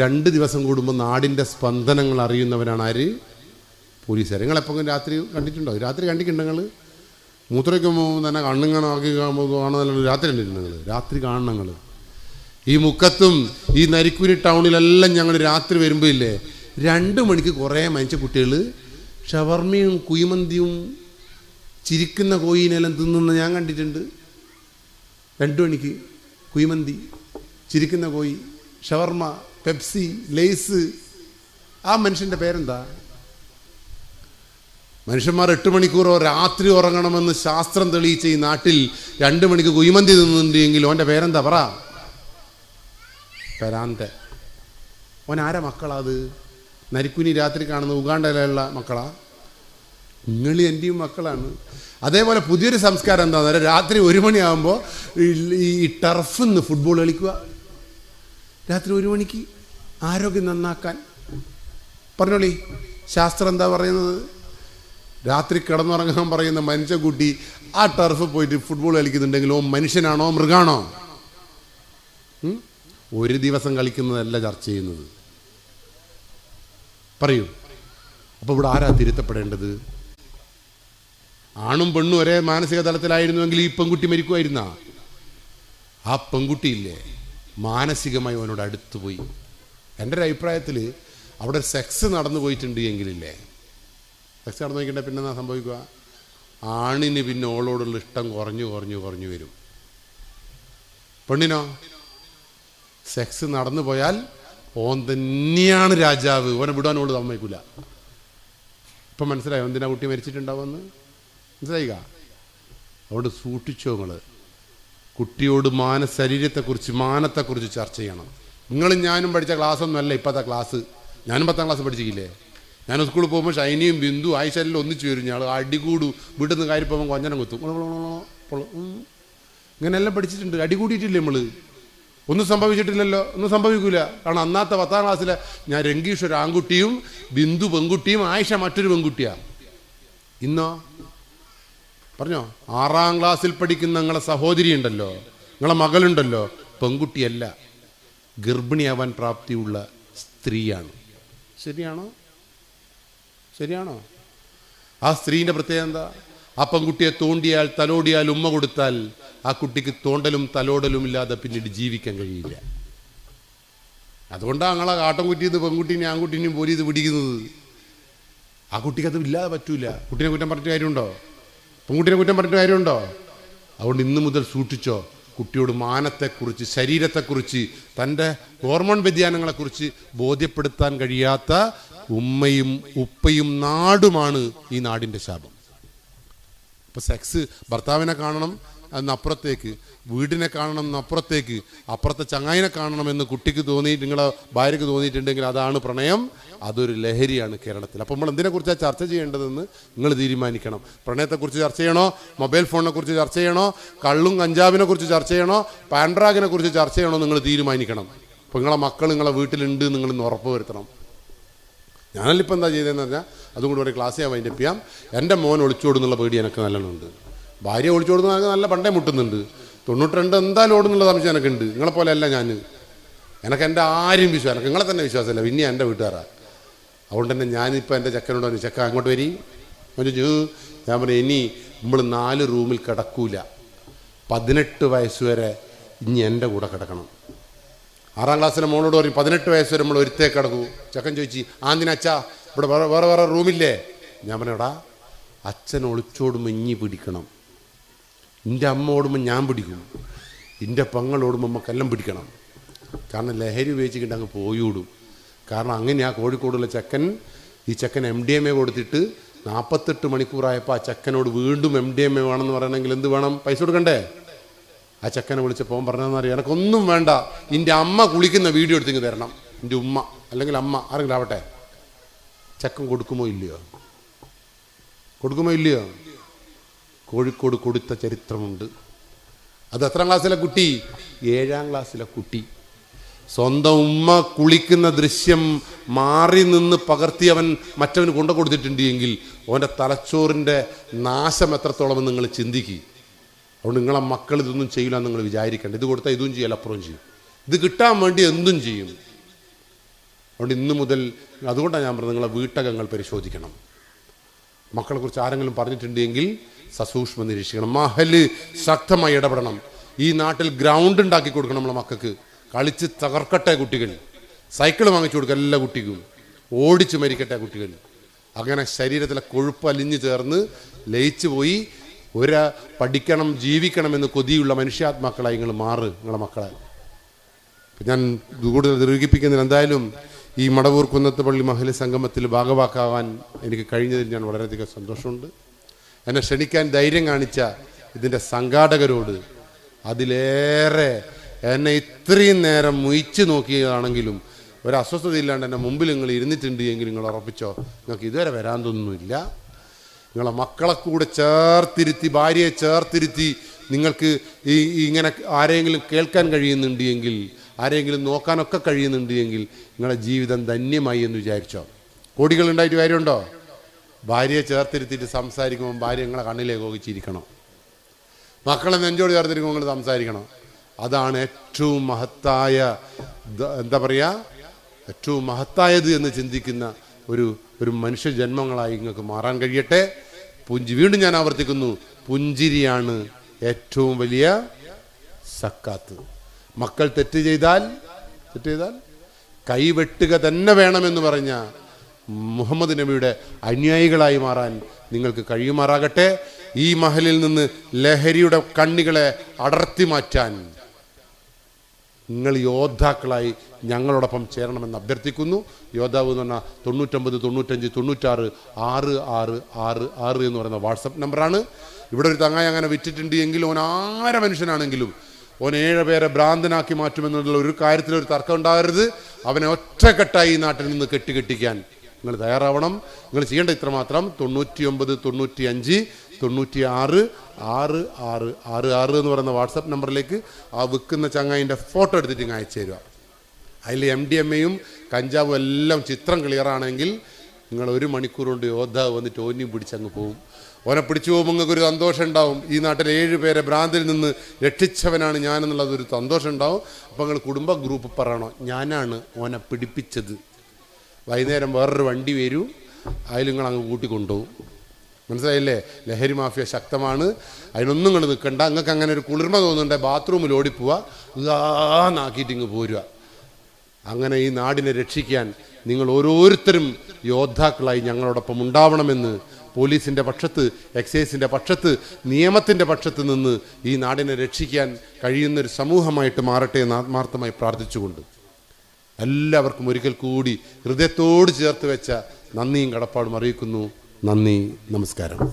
രണ്ട് ദിവസം കൂടുമ്പോൾ നാടിന്റെ സ്പന്ദനങ്ങൾ അറിയുന്നവനാണ് ആര്? പോലീസുകാർ നിങ്ങൾ എപ്പോഴും രാത്രി കണ്ടിട്ടുണ്ടോ? രാത്രി കണ്ടിട്ടുണ്ടെങ്കിൽ നിങ്ങൾ മൂത്രയ്ക്കുമ്പോൾ തന്നെ കണ്ണുങ്ങണം ആക്കി കാണുന്നതല്ല രാത്രി കണ്ടിട്ടുണ്ട് നിങ്ങൾ രാത്രി കാണണം നിങ്ങൾ ഈ മുക്കത്തും ഈ നരിക്കുരി ടൗണിലെല്ലാം ഞങ്ങൾ രാത്രി വരുമ്പോൾ ഇല്ലേ രണ്ട് മണിക്ക് കുറേ മനുഷ്യ കുട്ടികൾ ഷവർമ്മയും കുയിമന്തിയും ചിരിക്കുന്ന കോയിനെല്ലാം തിന്നുന്ന ഞാൻ കണ്ടിട്ടുണ്ട്. രണ്ട് മണിക്ക് കുയിമന്തി ചിരിക്കുന്ന കോയി ഷവർമ പെപ്സി ലേസ്. ആ മനുഷ്യന്റെ പേരെന്താ? മനുഷ്യന്മാർ എട്ട് മണിക്കൂറോ രാത്രി ഉറങ്ങണമെന്ന് ശാസ്ത്രം തെളിയിച്ച ഈ നാട്ടിൽ രണ്ട് മണിക്ക് കുഴിമന്തി തിന്നുന്നുണ്ടെങ്കിൽ ഓന്റെ പേരെന്താ പറ? പെരാന്ത ഓൻ ആരാ മക്കളാ അത്? നരിക്കുനി രാത്രി കാണുന്ന ഉഗാണ്ടയിലുള്ള മക്കളാ? നിങ്ങൾ എന്റെയും മക്കളാണ്. അതേപോലെ പുതിയൊരു സംസ്കാരം എന്താണെന്ന് പറയുക രാത്രി ഒരു മണിയാകുമ്പോൾ ഈ ടർഫിൽ നിന്ന് ഫുട്ബോൾ കളിക്കുക. രാത്രി ഒരു മണിക്ക്. ആരോഗ്യം നന്നാക്കാൻ. പറഞ്ഞോളി ശാസ്ത്രം എന്താ പറയുന്നത്? രാത്രി കിടന്നുറങ്ങാൻ പറയുന്ന മനുഷ്യക്കുട്ടി ആ ടർഫ് പോയിട്ട് ഫുട്ബോൾ കളിക്കുന്നുണ്ടെങ്കിൽ ഓ മനുഷ്യനാണോ മൃഗാണോ? ഒരു ദിവസം കളിക്കുന്നതല്ല ചർച്ച ചെയ്യുന്നത്. പറയൂ. അപ്പോൾ ഇവിടെ ആരാ തിരുത്തപ്പെടേണ്ടത്? ആണും പെണ്ണും ഒരേ മാനസിക തലത്തിലായിരുന്നുവെങ്കിൽ ഈ പെൺകുട്ടി മരിക്കുമായിരുന്ന? ആ പെൺകുട്ടിയില്ലേ മാനസികമായി അവനോട് അടുത്ത് പോയി എന്റെ ഒരു അഭിപ്രായത്തിൽ അവിടെ സെക്സ് നടന്നു പോയിട്ടുണ്ട് എങ്കിലില്ലേ? സെക്സ് നടന്നു പോയിക്കണ്ടേ പിന്നെ എന്താ സംഭവിക്കുക? ആണിന് പിന്നെ ഓളോടുള്ള ഇഷ്ടം കുറഞ്ഞു കുറഞ്ഞു കുറഞ്ഞു വരും. പെണ്ണിനോ? സെക്സ് നടന്നു പോയാൽ ഓൻ തന്നെയാണ് രാജാവ്. ഓനെ വിടാനോട് സമ്മതിക്കില്ല ഇപ്പം മനസ്സിലായോ? എന്തിനാ കുട്ടി മരിച്ചിട്ടുണ്ടാവുമെന്ന് മനസ്സിലായിക? അതുകൊണ്ട് സൂക്ഷിച്ചോ നിങ്ങൾ കുട്ടിയോട് മാന ശരീരത്തെക്കുറിച്ച് മാനത്തെക്കുറിച്ച് ചർച്ച ചെയ്യണം. നിങ്ങളും ഞാനും പഠിച്ച ക്ലാസ്സൊന്നുമല്ല ഇപ്പോഴത്തെ ക്ലാസ്. ഞാനും പത്താം ക്ലാസ് പഠിച്ചില്ലേ ഞാൻ സ്കൂളിൽ പോകുമ്പോൾ ഷൈനിയും ബിന്ദു ആയിഷെല്ലാം ഒന്നിച്ചു വരും. ഞങ്ങൾ അടികൂടു വീട്ടിൽ നിന്ന് കാര്യം പോകുമ്പോൾ കൊഞ്ഞനം കുത്തും. ഇങ്ങനെയെല്ലാം പഠിച്ചിട്ടുണ്ട്. അടികൂടിയിട്ടില്ലേ നമ്മൾ ഒന്നും സംഭവിച്ചിട്ടില്ലല്ലോ? ഒന്നും സംഭവിക്കൂല. കാരണം അന്നാത്തെ പത്താം ക്ലാസ്സിലെ ഞാൻ രംഗീഷ് ഒരു ആൺകുട്ടിയും ബിന്ദു പെൺകുട്ടിയും ആയിഷ മറ്റൊരു പെൺകുട്ടിയാണ് ഇന്നോ? പറഞ്ഞോ? ആറാം ക്ലാസ്സിൽ പഠിക്കുന്ന നിങ്ങളെ സഹോദരി ഉണ്ടല്ലോ നിങ്ങളെ മകളുണ്ടല്ലോ? പെൺകുട്ടിയല്ല. ഗർഭിണിയാവാൻ പ്രാപ്തിയുള്ള സ്ത്രീയാണ്. ശരിയാണോ? ശരിയാണോ? ആ സ്ത്രീന്റെ പ്രത്യേകത എന്താ? ആ പെൺകുട്ടിയെ തോണ്ടിയാൽ തലോടിയാൽ ഉമ്മ കൊടുത്താൽ ആ കുട്ടിക്ക് തോണ്ടലും തലോടലും ഇല്ലാതെ പിന്നീട് ജീവിക്കാൻ കഴിയില്ല. അതുകൊണ്ടാണ് ഞങ്ങളെ കാട്ടം കുറ്റിയത് പെൺകുട്ടീനെയും ആൺകുട്ടീനെയും പോലീസ് പിടിക്കുന്നത്. ആ കുട്ടിക്ക് അത് ഇല്ലാതെ പറ്റൂല. കുട്ടീനെ കുറ്റം പറഞ്ഞിട്ട് കാര്യമുണ്ടോ? പെൺകുട്ടീനെ കുറ്റം പറഞ്ഞിട്ട് കാര്യമുണ്ടോ? അതുകൊണ്ട് ഇന്നു മുതൽ സൂക്ഷിച്ചോ. കുട്ടിയോട് മാനത്തെക്കുറിച്ച് ശരീരത്തെക്കുറിച്ച് തന്റെ ഹോർമോൺ വ്യതിയാനങ്ങളെക്കുറിച്ച് ബോധ്യപ്പെടുത്താൻ കഴിയാത്ത ഉമ്മയും ഉപ്പയും നാടുമാണ് ഈ നാടിന്റെ ശാപം. അപ്പോൾ സെക്സ് ഭർത്താവിനെ കാണണം എന്നപ്പുറത്തേക്ക് വീടിനെ കാണണം എന്നപ്പുറത്തേക്ക് അപ്പുറത്തെ ചങ്ങായിനെ കാണണം എന്ന് കുട്ടിക്ക് തോന്നി നിങ്ങളെ ഭാര്യയ്ക്ക് തോന്നിയിട്ടുണ്ടെങ്കിൽ അതാണ് പ്രണയം. അതൊരു ലഹരിയാണ് കേരളത്തിൽ. അപ്പോൾ നമ്മൾ എന്തിനെക്കുറിച്ചാണ് ചർച്ച ചെയ്യേണ്ടതെന്ന് നിങ്ങൾ തീരുമാനിക്കണം. പ്രണയത്തെക്കുറിച്ച് ചർച്ച ചെയ്യണോ? മൊബൈൽ ഫോണിനെ കുറിച്ച് ചർച്ച ചെയ്യണോ? കള്ളും കഞ്ചാവിനെക്കുറിച്ച് ചർച്ച ചെയ്യണോ? പാൻഡ്രാഗിനെ കുറിച്ച് ചർച്ച ചെയ്യണോ നിങ്ങൾ തീരുമാനിക്കണം. അപ്പോൾ നിങ്ങളെ മക്കൾ നിങ്ങളെ വീട്ടിലുണ്ട് നിങ്ങൾ ഇന്ന് ഉറപ്പ് വരുത്തണം. ഞാനല്ലിപ്പോൾ എന്താ ചെയ്തതെന്ന് പറഞ്ഞാൽ അതും കൂടി ഒരു ക്ലാസ് ഞാൻ വൈൻഡപ്പ് ചെയ്യാം. എന്റെ മോൻ ഒളിച്ചോടുന്നുള്ള പേടി എനിക്ക് നല്ലോണം ഭാര്യ ഒളിച്ചോടുന്ന കൊടുക്കുന്ന നല്ല പണ്ടേ മുട്ടുന്നുണ്ട്. തൊണ്ണൂറ്റിരണ്ട് എന്തായാലും ഓടുന്നുള്ള സംശയം എനിക്കുണ്ട്. നിങ്ങളെ പോലെ അല്ല ഞാൻ എനിക്ക് എന്റെ ആരും വിശ്വാസം എനിക്ക് നിങ്ങളെ തന്നെ വിശ്വാസമില്ല. പിന്നെ എന്റെ വീട്ടുകാരാണ് അതുകൊണ്ട് തന്നെ ഞാനിപ്പോൾ എന്റെ ചെക്കനോട് പറഞ്ഞു ചെക്ക അങ്ങോട്ട് വരി. ചോദിച്ചു ഞാൻ പറഞ്ഞു ഇനി നമ്മൾ നാല് റൂമിൽ കിടക്കൂല. പതിനെട്ട് വയസ്സ് വരെ ഇനി എന്റെ കൂടെ കിടക്കണം. ആറാം ക്ലാസ്സിലെ മോളോട് പറയും പതിനെട്ട് വയസ്സ് വരെ നമ്മൾ ഒരുത്തേ കിടക്കൂ. ചെക്കൻ ചോദിച്ചു ആന്തിന അച്ഛാ ഇവിടെ വേറെ വേറെ വേറെ റൂമില്ലേ? ഞാൻ പറഞ്ഞടാ അച്ഛൻ ഒളിച്ചോടുമ്പോൾ ഇഞ്ഞി പിടിക്കണം. എന്റെ അമ്മ ഓടുമ്പോൾ ഞാൻ പിടിക്കും. എന്റെ പങ്ങൾ ഓടുമ്പോൾ നമുക്കെല്ലാം പിടിക്കണം. കാരണം ലഹരി ഉപയോഗിച്ചിട്ട് അങ്ങ് പോയിവിടും കാരണം അങ്ങനെ ആ കോഴിക്കോടുള്ള ചെക്കൻ ഈ ചെക്കൻ എം ഡി എം എ കൊടുത്തിട്ട് നാൽപ്പത്തെട്ട് മണിക്കൂറായപ്പോൾ ആ ചെക്കനോട് വീണ്ടും എം ഡി എം എ വേണമെന്ന് പറയണമെങ്കിൽ എന്ത് വേണം? പൈസ കൊടുക്കണ്ടേ? ആ ചെക്കനെ വിളിച്ചപ്പോൾ പറഞ്ഞതെന്ന് അറിയാം? എനക്കൊന്നും വേണ്ട. എന്റെ അമ്മ കുളിക്കുന്ന വീഡിയോ എടുത്തിങ്ങ് തരണം. എന്റെ ഉമ്മ അല്ലെങ്കിൽ അമ്മ ആരെങ്കിലും ആവട്ടെ. ചെക്കൻ കൊടുക്കുമോ ഇല്ലയോ? കൊടുക്കുമോ ഇല്ലയോ? കോഴിക്കോട് കൊടുത്ത ചരിത്രമുണ്ട്. അത് എത്രാം ക്ലാസ്സിലെ കുട്ടി? ഏഴാം ക്ലാസ്സിലെ കുട്ടി. സ്വന്തം ഉമ്മ കുളിക്കുന്ന ദൃശ്യം മാറി നിന്ന് പകർത്തി അവൻ മറ്റവന് കൊണ്ടു കൊടുത്തിട്ടുണ്ട് എങ്കിൽ അവന്റെ തലച്ചോറിന്റെ നാശം എത്രത്തോളം നിങ്ങൾ ചിന്തിക്കുക അതുകൊണ്ട് നിങ്ങളെ മക്കൾ ഇതൊന്നും ചെയ്യില്ല നിങ്ങൾ വിചാരിക്കേണ്ട. ഇത് കൊടുത്താൽ ഇതും ചെയ്യല അപ്പുറവും ചെയ്യും. ഇത് കിട്ടാൻ വേണ്ടി എന്തും ചെയ്യും. അതുകൊണ്ട് ഇന്ന് മുതൽ അതുകൊണ്ടാണ് ഞാൻ പറഞ്ഞത് നിങ്ങളെ വീട്ടകങ്ങൾ പരിശോധിക്കണം. മക്കളെ കുറിച്ച് ആരെങ്കിലും പറഞ്ഞിട്ടുണ്ടെങ്കിൽ സസൂക്ഷ്മം നിരീക്ഷിക്കണം. മഹൽ ശക്തമായി ഇടപെടണം. ഈ നാട്ടിൽ ഗ്രൗണ്ട് ഉണ്ടാക്കി കൊടുക്കണം നമ്മളെ മക്കൾക്ക്. കളിച്ച് തകർക്കട്ടെ കുട്ടികൾ. സൈക്കിൾ വാങ്ങിച്ചു കൊടുക്കുക എല്ലാ കുട്ടിക്കും. ഓടിച്ച് മരിക്കട്ടെ കുട്ടികൾ. അങ്ങനെ ശരീരത്തിലെ കൊഴുപ്പ് അലിഞ്ഞു ചേർന്ന് ലയിച്ചു പോയി. ഒരു പഠിക്കണം ജീവിക്കണം എന്ന് കൊതിയുള്ള മനുഷ്യാത്മാക്കളായി നിങ്ങൾ മാറ് നിങ്ങളെ മക്കളെ. ഞാൻ കൂടുതൽ ദീർഘിപ്പിക്കുന്നതിന് എന്തായാലും ഈ മടവൂർ കുന്നത്ത് പള്ളി മഹല സംഗമത്തിൽ ഭാഗവാക്കാവാൻ എനിക്ക് കഴിഞ്ഞതിൽ ഞാൻ വളരെയധികം സന്തോഷമുണ്ട്. എന്നെ ക്ഷണിക്കാൻ ധൈര്യം കാണിച്ച ഇതിന്റെ സംഘാടകരോട് അതിലേറെ എന്നെ ഇത്രയും നേരം മുയിച്ചു നോക്കിയതാണെങ്കിലും ഒരു അസ്വസ്ഥതയില്ലാണ്ട് എന്റെ മുമ്പിൽ നിങ്ങൾ ഇരുന്നിട്ടുണ്ട് എങ്കിൽ നിങ്ങൾ ഉറപ്പിച്ചോ? നിങ്ങൾക്ക് ഇതുവരെ വരാൻ തോന്നുന്നില്ല. നിങ്ങളെ മക്കളെ കൂടെ ചേർത്തിരുത്തി ഭാര്യയെ ചേർത്തിരുത്തി നിങ്ങൾക്ക് ഈ ഇങ്ങനെ ആരെങ്കിലും കേൾക്കാൻ കഴിയുന്നുണ്ട് എങ്കിൽ ആരെങ്കിലും നോക്കാനൊക്കെ കഴിയുന്നുണ്ട് എങ്കിൽ നിങ്ങളുടെ ജീവിതം ധന്യമായി എന്ന് വിചാരിച്ചോ? കോടികൾ ഉണ്ടായിട്ട് കാര്യമുണ്ടോ? ഭാര്യയെ ചേർത്തിരുത്തിയിട്ട് സംസാരിക്കുമ്പോൾ ഭാര്യ നിങ്ങളെ കണ്ണിലേക്ക് നോക്കിച്ചിരിക്കണം മക്കളെ നെഞ്ചോട് ചേർത്തിരിക്കുമ്പോൾ നിങ്ങൾ സംസാരിക്കണം. അതാണ് ഏറ്റവും മഹത്തായ എന്താ പറയുക ഏറ്റവും മഹത്തായത് എന്ന് ചിന്തിക്കുന്ന ഒരു ഒരു മനുഷ്യ ജന്മങ്ങളായി നിങ്ങൾക്ക് മാറാൻ കഴിയട്ടെ. പുഞ്ചി വീണ്ടും ഞാൻ ആവർത്തിക്കുന്നു. പുഞ്ചിരിയാണ് ഏറ്റവും വലിയ സക്കാത്ത്. മക്കൾ തെറ്റ് ചെയ്താൽ തെറ്റ് ചെയ്താൽ കൈവെട്ടുക തന്നെ വേണമെന്ന് പറഞ്ഞ മുഹമ്മദ് നബിയുടെ അനുയായികളായി മാറാൻ നിങ്ങൾക്ക് കഴിയുമാറാകട്ടെ. ഈ മഹലിൽ നിന്ന് ലഹരിയുടെ കണ്ണികളെ അടർത്തി മാറ്റാൻ നിങ്ങൾ യോദ്ധാക്കളായി ഞങ്ങളോടൊപ്പം ചേരണമെന്ന് അഭ്യർത്ഥിക്കുന്നു. യോദ്ധാവ് എന്ന് പറഞ്ഞാൽ തൊണ്ണൂറ്റൊമ്പത് തൊണ്ണൂറ്റഞ്ച് തൊണ്ണൂറ്റാറ് ആറ് ആറ് ആറ് ആറ് എന്ന് പറയുന്ന വാട്സപ്പ് നമ്പറാണ്. ഇവിടെ ഒരു തങ്ങായി അങ്ങനെ വിറ്റിട്ടുണ്ട് എങ്കിലും ഓനാര മനുഷ്യനാണെങ്കിലും ഓൻ ഏഴ് പേരെ ഭ്രാന്തനാക്കി മാറ്റുമെന്നുള്ള ഒരു കാര്യത്തിൽ ഒരു തർക്കം ഉണ്ടാകരുത്. അവനെ ഒറ്റക്കെട്ടായി ഈ നാട്ടിൽ നിന്ന് കെട്ടിക്കെട്ടിക്കാൻ. നിങ്ങൾ തയ്യാറാവണം. നിങ്ങൾ ചെയ്യേണ്ട ഇത്രമാത്രം തൊണ്ണൂറ്റി ഒമ്പത് തൊണ്ണൂറ്റി അഞ്ച് തൊണ്ണൂറ്റി ആറ് ആറ് ആറ് ആറ് ആറ് എന്ന് പറയുന്ന വാട്സപ്പ് നമ്പറിലേക്ക് ആ വിൽക്കുന്ന ചങ്ങായിന്റെ ഫോട്ടോ എടുത്തിട്ട് ഇങ്ങ് അയച്ചു തരിക. അതിൽ എം ഡി എം എയും കഞ്ചാവും എല്ലാം ചിത്രം ക്ലിയറാണെങ്കിൽ നിങ്ങൾ ഒരു മണിക്കൂർ കൊണ്ട് യോദ്ധാവ് വന്നിട്ട് ഓന്യം പിടിച്ചങ്ങ് പോകും ഓനെ പിടിച്ചു പോകുമ്പോൾ ഒരു സന്തോഷം ഉണ്ടാവും. ഈ നാട്ടിലെ ഏഴ് പേരെ ഭ്രാന്തിൽ നിന്ന് രക്ഷിച്ചവനാണ് ഞാനെന്നുള്ളത് ഒരു സന്തോഷം ഉണ്ടാവും. അപ്പോൾ നിങ്ങൾ കുടുംബ ഗ്രൂപ്പ് പറയണോ? ഞാനാണ് ഓനെ പിടിപ്പിച്ചത്. വൈകുന്നേരം വേറൊരു വണ്ടി വരൂ. അതിൽ നിങ്ങൾ അങ്ങ് കൂട്ടിക്കൊണ്ടുപോകും മനസ്സിലായില്ലേ? ലഹരി മാഫിയ ശക്തമാണ്. അതിനൊന്നും നിങ്ങൾ നിൽക്കണ്ട. നിങ്ങൾക്ക് അങ്ങനെ ഒരു കുളിർമ തോന്നുന്നുണ്ടെ ബാത്റൂമിൽ ഓടിപ്പോവുക ഇതാന്നാക്കിയിട്ട് ഇങ്ങ് പോരുക അങ്ങനെ ഈ നാടിനെ രക്ഷിക്കാൻ നിങ്ങൾ ഓരോരുത്തരും യോദ്ധാക്കളായി ഞങ്ങളോടൊപ്പം ഉണ്ടാവണമെന്ന് പോലീസിന്റെ പക്ഷത്ത് എക്സൈസിന്റെ പക്ഷത്ത് നിയമത്തിന്റെ പക്ഷത്ത് നിന്ന് ഈ നാടിനെ രക്ഷിക്കാൻ കഴിയുന്നൊരു സമൂഹമായിട്ട് മാറട്ടെ എന്ന് ആത്മാർത്ഥമായി പ്രാർത്ഥിച്ചുകൊണ്ട് എല്ലാവർക്കും ഒരിക്കൽ കൂടി ഹൃദയത്തോട് ചേർത്ത് വെച്ച നന്ദിയും കടപ്പാടും അറിയിക്കുന്നു. നന്ദി നമസ്കാരം.